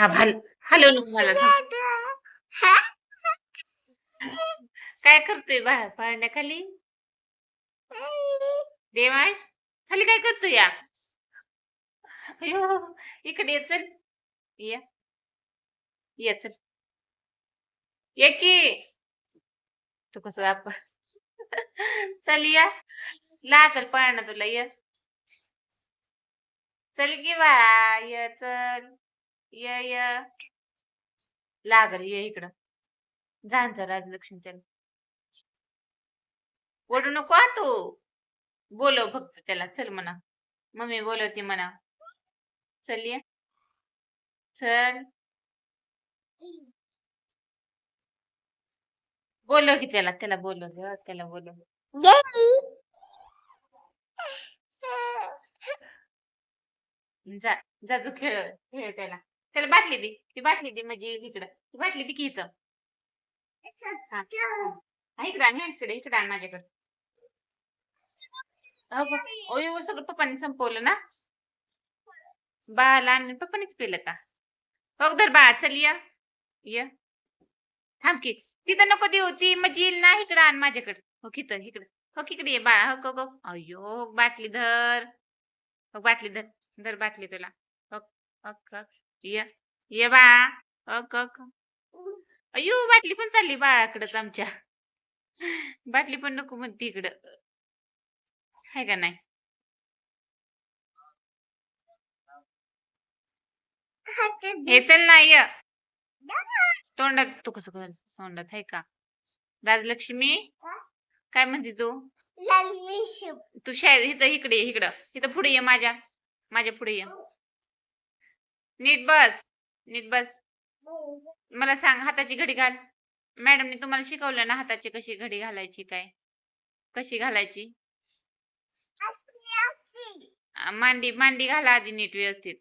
थांब हल हलवू नको मला थांब. काय करतोय बाळा पाळण्याखाली? देवांश खाली काय करतोय या? अयो इकडे ये चल. या. ये चल. ये की. तू कसं आप चल या. लागल पाळणा तुला ये. चल की बाळा ये चल. ये ये. लागल ये इकडं. जा राजलक्ष्मीच्या ओढू नको हा तू. बोलव फक्त त्याला. चल म्हणा. मम्मी बोलवते म्हणा. चल ये. चल. बोलव की त्याला. त्याला बोलव त्याला बोलव. जा. जा तू खेळ. खेळ त्याला. त्याला बाटली दे. ती बाटली दे म्हणजे इकडं. ती बाटली दे की इथं. हा. इकडं आण इकडे इकडे आण माझ्याकडे. अहो, प- ओय सगळं पप्पांनी संपवलं ना? बाळाला आणि पप्पानीच पिलं का? हो धर बाळा चल या. ये. थांब की. तिथं नको देऊ. ती म्हणजे येईल ना? इकडं आण माझ्याकडे. हो किथं इकडं. हो इकडे ये बाळा. हो गो अयो बाटली धर. हो बाटली धर. धर बाटली तुला. हो, हो. ये ये हो हो, हो. अयो बाटली पण चालली बाळाकडंच आमच्या. बाटली पण नको म्हणते इकडं. हाय का नाही? हे चल ना ये. तोंडात तू कसं कर तोंडात आहे का? राजलक्ष्मी काय म्हणते तू? तू शाळेत इथं इकडे इकडं. इथं पुढे ये माझ्या माझ्या पुढे ये. नीट बस नीट बस. मला सांग हाताची घडी घाल. मॅडमने तुम्हाला शिकवलं ना हाताची कशी घडी घालायची काय? कशी घालायची? मांडी मांडी घाला आधी नीट व्यवस्थित.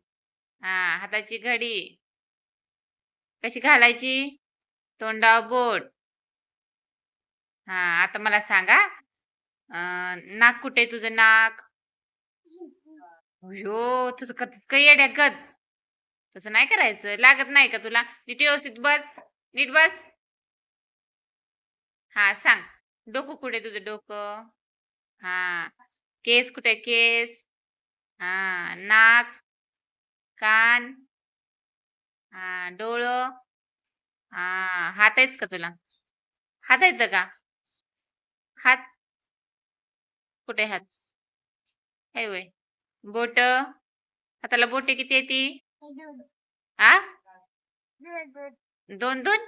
हा हाताची घडी. कशी घालायची? तोंडावर बोट. हा आता मला सांगा. नाक कुठे तुझं नाक? हो काही येड्या गत. तसं नाही करायचं. लागत नाही का तुला? नीट व्यवस्थित बस. नीट बस. हा सांग. डोकं कुठे तुझं डोकं? हा. केस कुठे केस. हा नाक. कान. हा डोळं. हा हात आहेत का तुला? हात आहेत का? हात. कुठे हात आहे वय. बोट. हाताला बोटे किती येते आ? दोन दोन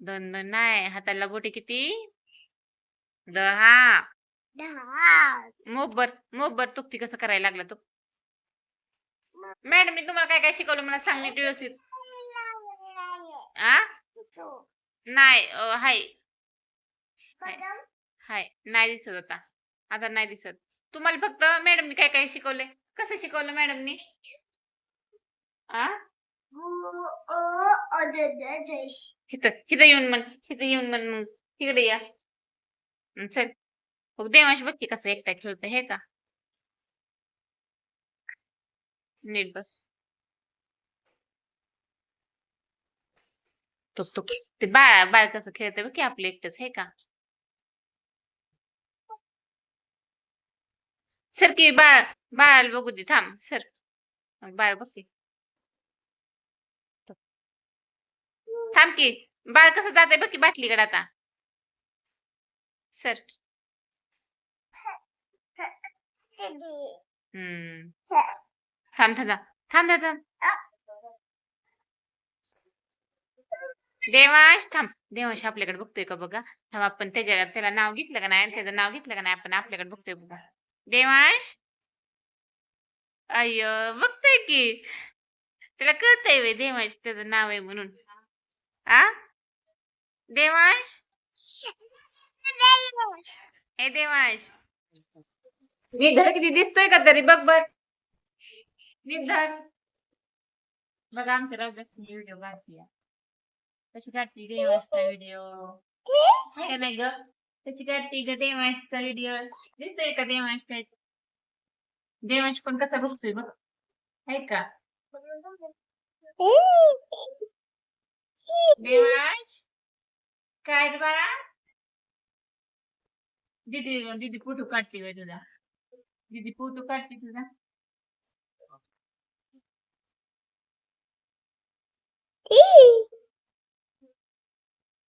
दोन दोन नाही. हाताला बोटे किती? दहा. मोबर मोबर तुकती कसं करायला लागला तू? मॅडम मी तुम्हाला काय काय शिकवलं? मला सांग नीट व्यवस्थित. आ? नाही हाय. हाय. नाही दिसत आता. आता नाही दिसत. तुम्हाला फक्त मॅडमनी काय काय शिकवले कसं शिकवलं मॅडमनी? आ? इथं इथं येऊन म्हण इथं येऊन म्हण मग. तिकडे या. हं, चल. बघ देवांश बघ की कसं एकटा खेळतं हे का? नीट बस. तो तो ते बाळ बाळ कसं खेळतंय बघ की आपलं एकटंच हे का? सर की बाळ बाळाला बघू दे थांब सर. मग बाळ बघ की. थांब की बाळ कसं जाते बघ की बाटलीकडे आता. सर. हम्म. थांब थांब थांब थांब थांब देवांश थांब. देवांश आपल्याकडे बघतोय का बघा? थांब आपण त्याच्या त्याला नाव घेतलं का नाही? त्याचं नाव घेतलं का नाही? आपण आपल्याकडे बघतोय बघा. देवांश? अय्य बघतोय की. त्याला कळतंय वे देवांश त्याचं नाव आहे म्हणून. आ? देवांश? ए देवांश. नीट किती दिसतोय का तरी? बघ बघ नीट बघ बघा आमच्या राजाची व्हिडिओ काढते कशी काढते देवांशचा व्हिडिओ हे नाही ग. कशी काढते ग देवांशचा व्हिडिओ दिसतोय का देवांश काय देवांश पण कसा रुखतोय बघ. आहे का? Vem mais. Cai de barato. Didi, puto carti, vai tudo. Didi, puto carti, tudo. Ih!